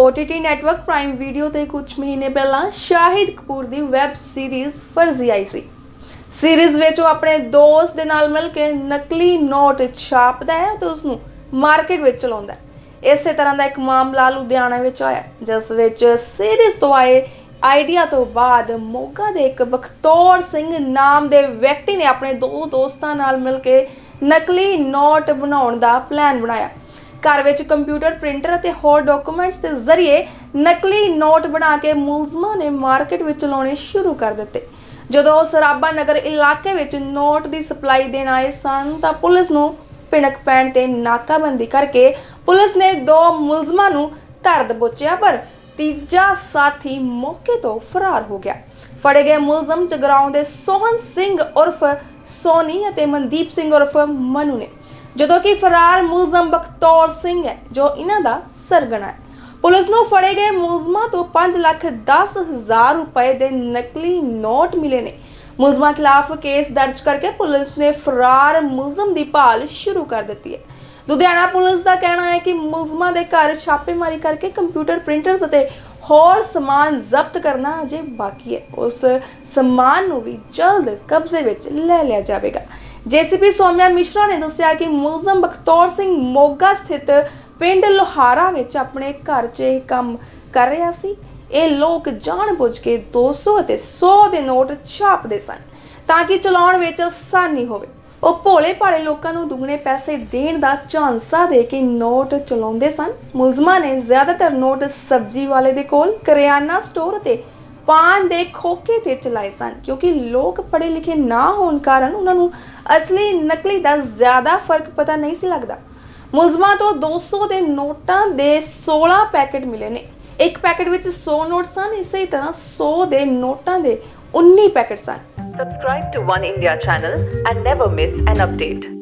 OTT network prime video ਤੇ ਕੁਝ ਮਹੀਨੇ ਪਹਿਲਾਂ ਸ਼ਾਹਿਦ ਕਪੂਰ ਦੀ ਵੈਬ ਸੀਰੀਜ਼ ਫਰਜ਼ੀ ਆਈ ਸੀ। ਸੀਰੀਜ਼ ਵਿੱਚ ਉਹ ਆਪਣੇ ਦੋਸਤ ਦੇ ਨਾਲ ਮਿਲ ਕੇ ਨਕਲੀ ਨੋਟ ਛਾਪਦਾ ਹੈ ਤੇ ਉਸ ਨੂੰ ਮਾਰਕੀਟ ਵਿੱਚ ਚਲਾਉਂਦਾ ਹੈ। ਇਸੇ ਤਰ੍ਹਾਂ ਦਾ ਇੱਕ ਮਾਮਲਾ ਲੁਧਿਆਣਾ ਵਿੱਚ ਆਇਆ, ਜਿਸ ਵਿੱਚ ਸੀਰੀਜ਼ ਤੋਂ ਆਏ ਆਈਡੀਆ ਤੋਂ ਬਾਅਦ ਮੋਗਾ ਦੇ ਇੱਕ ਬਖਤੌਰ ਸਿੰਘ ਨਾਮ ਦੇ ਵਿਅਕਤੀ ਨੇ ਆਪਣੇ ਦੋ ਦੋਸਤਾਂ ਨਾਲ ਮਿਲ ਕੇ ਨਕਲੀ ਨੋਟ ਬਣਾਉਣ ਦਾ ਪਲਾਨ ਬਣਾਇਆ। ਘਰ ਵਿੱਚ ਕੰਪਿਊਟਰ, ਪ੍ਰਿੰਟਰ ਅਤੇ ਹੋਰ ਡਾਕੂਮੈਂਟਸ ਦੇ ਜ਼ਰੀਏ ਨਕਲੀ ਨੋਟ ਬਣਾ ਕੇ ਮੁਲਜ਼ਮਾਂ ਨੇ ਮਾਰਕੀਟ ਵਿੱਚ ਲਾਉਣੇ ਸ਼ੁਰੂ ਕਰ ਦਿੱਤੇ। ਜਦੋਂ ਉਹ ਸਰਾਬਾ ਨਗਰ ਇਲਾਕੇ ਵਿੱਚ ਨੋਟ ਦੀ ਸਪਲਾਈ ਦੇਣ ਆਏ ਸਨ, ਤਾਂ ਪੁਲਿਸ ਨੂੰ ਭਿਣਕ ਪੈਣ ਤੇ ਨਾਕਾਬੰਦੀ ਕਰਕੇ ਪੁਲਿਸ ਨੇ ਦੋ ਮੁਲਜ਼ਮਾਂ ਨੂੰ ਧਰ ਦਬੋਚਿਆ ਪਰ ਤੀਜਾ ਸਾਥੀ ਮੌਕੇ ਤੋਂ ਫਰਾਰ ਹੋ ਗਿਆ। ਫੜੇ ਗਏ ਮੁਲਜ਼ਮ ਜਗਰਾਉਂ ਦੇ ਸੋਹਨ ਸਿੰਘ ਉਰਫ ਸੋਨੀ ਅਤੇ ਮਨਦੀਪ ਸਿੰਘ ਉਰਫ ਮਨੂ ਨੇ। ਜਦੋਂ ਕਿ ਫਰਾਰ ਮੁਲਜ਼ਮ ਬਖਤੌਰ ਸਿੰਘ ਹੈ, ਜੋ ਇਹਨਾਂ ਦਾ ਸਰਗਣਾ ਹੈ। ਪੁਲਿਸ ਨੂੰ ਫੜੇ ਗਏ ਮੁਲਜ਼ਮਾਂ ਤੋਂ 5 ਲੱਖ 10 ਹਜ਼ਾਰ ਰੁਪਏ ਦੇ ਨਕਲੀ ਨੋਟ ਮਿਲੇ ਨੇ। ਮੁਲਜ਼ਮਾਂ ਖਿਲਾਫ ਕੇਸ ਦਰਜ ਕਰਕੇ ਪੁਲਿਸ ਨੇ ਫਰਾਰ ਮੁਲਜ਼ਮ ਦੀ ਭਾਲ ਸ਼ੁਰੂ ਕਰ ਦਿੱਤੀ ਹੈ। ਲੁਧਿਆਣਾ ਪੁਲਿਸ ਦਾ ਕਹਿਣਾ ਹੈ ਕਿ ਮੁਲਜ਼ਮਾਂ ਦੇ ਘਰ ਛਾਪੇਮਾਰੀ ਕਰਕੇ ਕੰਪਿਊਟਰ ਪ੍ਰਿੰਟਰਸ ਅਤੇ ਹੋਰ ਸਮਾਨ ਜ਼ਬਤ ਕਰਨਾ ਅਜੇ ਬਾਕੀ ਹੈ। ਉਸ ਸਮਾਨ ਨੂੰ ਵੀ ਜਲਦ ਕਬਜ਼ੇ ਵਿੱਚ ਲੈ ਲਿਆ ਜਾਵੇਗਾ। ਜੇਸੀਪੀ ਸੋਮਿਆ ਮਿਸ਼ਰਾ ਨੇ ਦੱਸਿਆ ਕਿ ਮੁਲਜ਼ਮ ਬਖਤੌਰ ਸਿੰਘ ਮੋਗਾ ਸਥਿਤ ਪਿੰਡ ਲੋਹਾਰਾ ਵਿੱਚ ਆਪਣੇ ਘਰ 'ਚ ਇਹ ਕੰਮ ਕਰ ਰਿਹਾ ਸੀ। ਇਹ ਲੋਕ ਜਾਣਬੁੱਝ ਕੇ 200 ਅਤੇ 100 ਦੇ ਨੋਟ ਛਾਪਦੇ ਸਨ ਤਾਂ ਕਿ ਚਲਾਉਣ ਵਿੱਚ ਆਸਾਨੀ ਹੋਵੇ। ਉਹ ਭੋਲੇ ਭਾਲੇ ਲੋਕਾਂ ਨੂੰ ਦੁੱਗਣੇ ਪੈਸੇ ਦੇਣ ਦਾ ਝਾਂਸਾ ਦੇ ਕੇ ਨੋਟ ਚਲਾਉਂਦੇ ਸਨ। ਮੁਲਜ਼ਮਾਂ ਨੇ ਜ਼ਿਆਦਾਤਰ ਨੋਟ ਸਬਜ਼ੀ ਵਾਲੇ ਦੇ ਕੋਲ, ਕਰਿਆਨਾ ਸਟੋਰ ਅਤੇ ਪਾਨ ਦੇ ਖੋਕੇ ਤੇ ਚਲਾਏ ਸਨ, ਕਿਉਂਕਿ ਲੋਕ ਪੜ੍ਹੇ ਲਿਖੇ ਨਾ ਹੋਣ ਕਾਰਨ ਉਹਨਾਂ ਨੂੰ ਅਸਲੀ ਨਕਲੀ ਦਾ ਜ਼ਿਆਦਾ ਫ਼ਰਕ ਪਤਾ ਨਹੀਂ ਸੀ ਲੱਗਦਾ। ਮੁਲਜ਼ਮਾਂ ਤੋਂ 200 ਦੇ ਨੋਟਾਂ ਦੇ 16 ਪੈਕੇਟ ਮਿਲੇ ਨੇ। ਇੱਕ ਪੈਕੇਟ ਵਿੱਚ 100 ਨੋਟ ਸਨ, ਇਸੇ ਤਰ੍ਹਾਂ 100 ਦੇ ਨੋਟਾਂ ਦੇ 19 ਪੈਕੇਟ ਸਨ। Subscribe to One India channel and never miss an update.